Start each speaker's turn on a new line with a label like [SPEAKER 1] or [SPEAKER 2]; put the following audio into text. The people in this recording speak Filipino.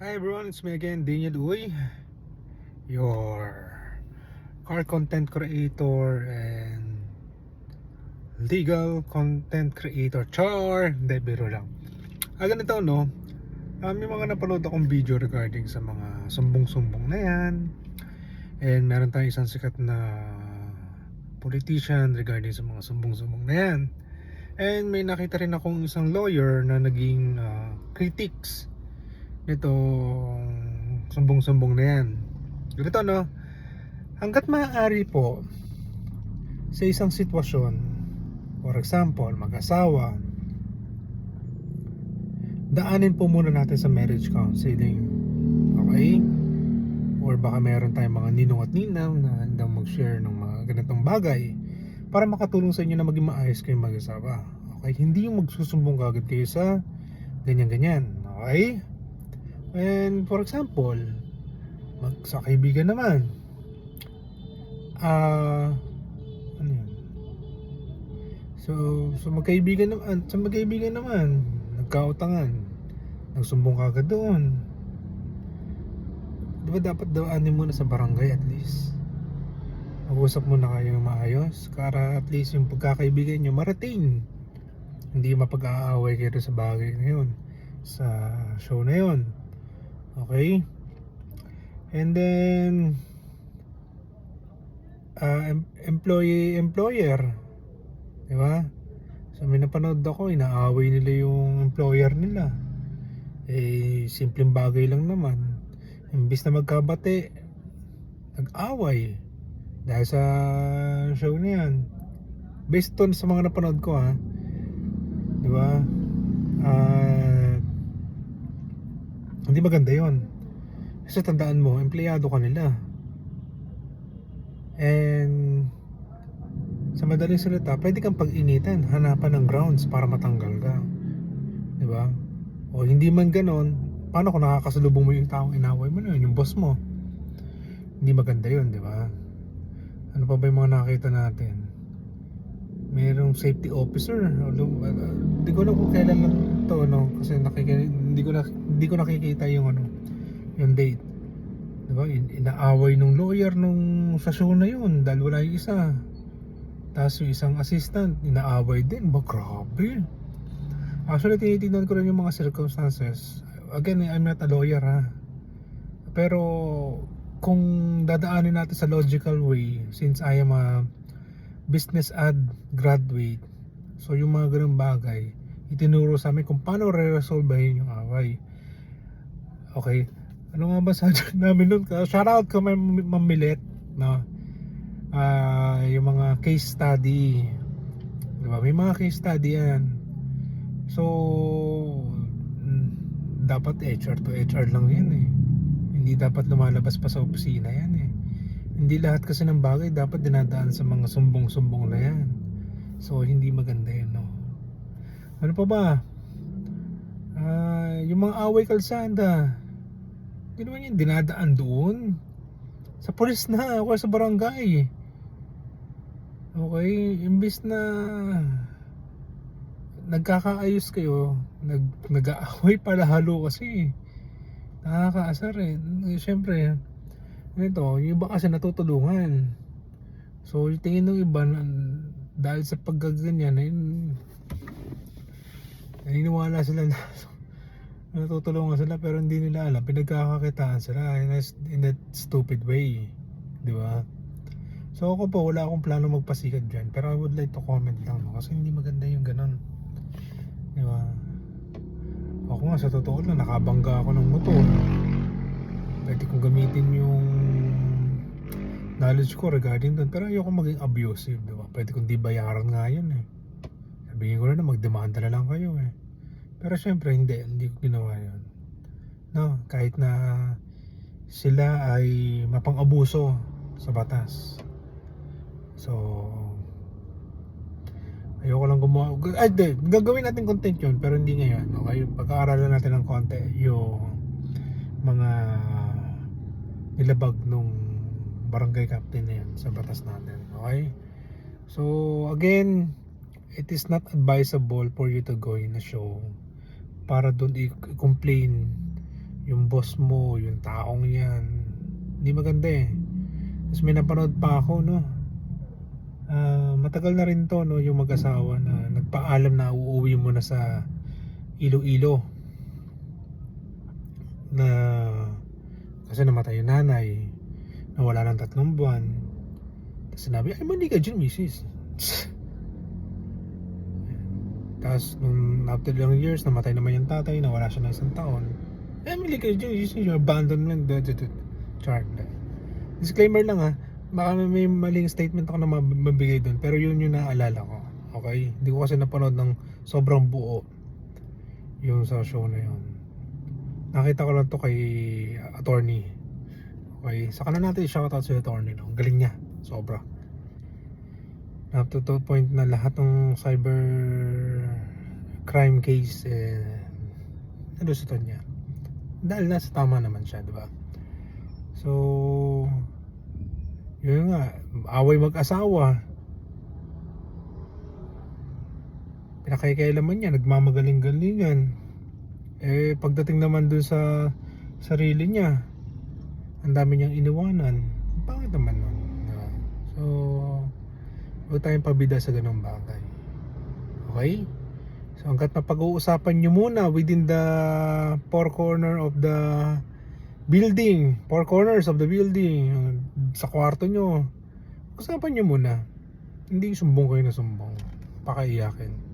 [SPEAKER 1] Hi everyone, it's me again, Daniel Uy, your car content creator and legal content creator. Char! Hindi, biro lang. Ah, ganito no, ah, may mga napanood akong video regarding sa mga sumbong-sumbong na yan. And meron tayong isang sikat na politician regarding sa mga sumbong-sumbong na yan. And may nakita rin akong isang lawyer na naging ah, critics nitong sumbong-sumbong na yan. Ganito no, hanggat maaari po sa isang sitwasyon, for example, mag-asawa, daanin po muna natin sa marriage counseling. Okay? Or baka meron tayong mga ninong at ninang na handang mag-share ng mga ganitong bagay para makatulong sa inyo na maging maayos kayong mag-asawa. Okay? Hindi yung magsusumbong kagad kayo sa ganyan-ganyan. Okay? And for example, mag, sa kaibigan naman, ah, ano yun? So, sa magkaibigan naman, sa magkaibigan naman, nagkautangan, nagsumbong ka agad doon. Di ba dapat daanin muna sa barangay at least? Mag-usap muna kayo ng maayos para at least yung pagkakaibigan nyo marating. Hindi mapag-aaway kayo sa bagay na yun, sa show na yun. Okay? And then uh, em- employee employer. 'Di ba? So may napanood ako, inaaway nila yung employer nila. Eh simpleng bagay lang naman. Imbis na magkabate, nag-away dahil sa show na yan. Based on sa mga napanood ko ha. 'Di ba? Ah hindi maganda yon kasi tandaan mo empleyado ka nila. And sa madaling salita pwede kang pag-initan hanapan ng grounds para matanggal ka. Di ba? O hindi man ganon paano kung nakakasalubong mo yung taong inaway mo na yun yung boss mo? Hindi maganda yun di ba? Ano pa ba yung mga nakita natin? Merong safety officer uh, hindi ko na kung kailan lang to no? Kasi nakiki hindi ko na hindi ko nakikita yung ano yung date. Di ba? In, inaaway nung lawyer nung sa show na yun dahil wala yung isa. Tapos yung isang assistant inaaway din. Ba grabe. Actually tinitingnan ko rin yung mga circumstances. Again I'm not a lawyer ha. Pero kung dadaanin natin sa logical way since I am a business ad graduate. So yung mga ganung bagay, itinuro sa amin kung paano re-resolvehin yung away. Okay. Ano nga ba sadya namin nun? Shout out ko may mamilit no. Ah, yung mga case study. 'Di ba? May mga case study 'yan. So mm, dapat HR to HR lang 'yan eh. Hindi dapat lumalabas pa sa opisina 'yan eh hindi lahat kasi ng bagay dapat dinadaan sa mga sumbong-sumbong na yan. So, hindi maganda yun, no? Ano pa ba? Ah, yung mga away kalsada. Hindi naman yun dinadaan doon. Sa polis na, o sa barangay. Okay, imbis na nagkakaayos kayo, nag, nag-aaway pala halo kasi. Nakakaasar eh. Siyempre, nito, yung iba kasi natutulungan. So, yung tingin ng iba na, dahil sa paggaganyan, ay naniniwala sila na natutulungan sila pero hindi nila alam. Pinagkakakitaan sila in a, in a stupid way di ba? So ako po wala akong plano magpasikat dyan pero I would like to comment lang no? kasi hindi maganda yung ganun di ba? Ako nga sa totoo lang nakabangga ako ng motor. Pwede kong gamitin yung knowledge ko regarding doon pero ayoko maging abusive diba pwede kong di bayaran nga yun eh. Sabihin ko na na magdemanda na lang kayo eh pero syempre hindi. Hindi ko ginawa yun. No? Kahit na sila ay mapang-abuso sa batas. So ayoko lang gumawa. Ay di, gagawin natin content yun pero hindi ngayon. Okay? Pag-aaralan natin ng konti yung mga nilabag nung barangay captain na yan sa batas natin. Okay? So again it is not advisable for you to go in a show para doon i-complain yung boss mo, yung taong yan. Hindi maganda eh. Tapos may napanood pa ako, no? Ah, matagal na rin to, no? Yung mag-asawa na nagpaalam na uuwi mo na sa Iloilo. Na kasi namatay yung nanay. Nawala ng tatlong buwan. Tapos sinabi, ay mali ka dyan, misis. Tapos nung after ilang years, namatay naman yung tatay, nawala siya ng isang taon. Eh, mali ka dyan, misis, yung abandonment. da, da, da. Char. Disclaimer lang ha, baka may maling statement ako na mab- mabigay doon, pero yun yung naalala ko. Okay? Hindi ko kasi napanood ng sobrang buo yung sa show na yun. Nakita ko lang to kay attorney. Okay? Saka na natin i-shoutout si attorney. No? Galing niya. Sobra. Up to the point na lahat ng cyber crime case eh, nalusutan niya. Dahil nasa tama naman siya, di ba? So, yun nga, away mag-asawa. Pinakaikialaman niya, nagmamagaling-galingan. Eh, pagdating naman dun sa sarili niya, ang dami niyang iniwanan. Bakit naman nun? Diba? So, huwag tayong pabida sa ganung bagay. Okay? So, hanggat mapag-uusapan nyo muna within the four corner of the building, four corners of the building, sa kwarto nyo, usapan nyo muna. Hindi sumbong kayo na sumbong. Pakaiyakin.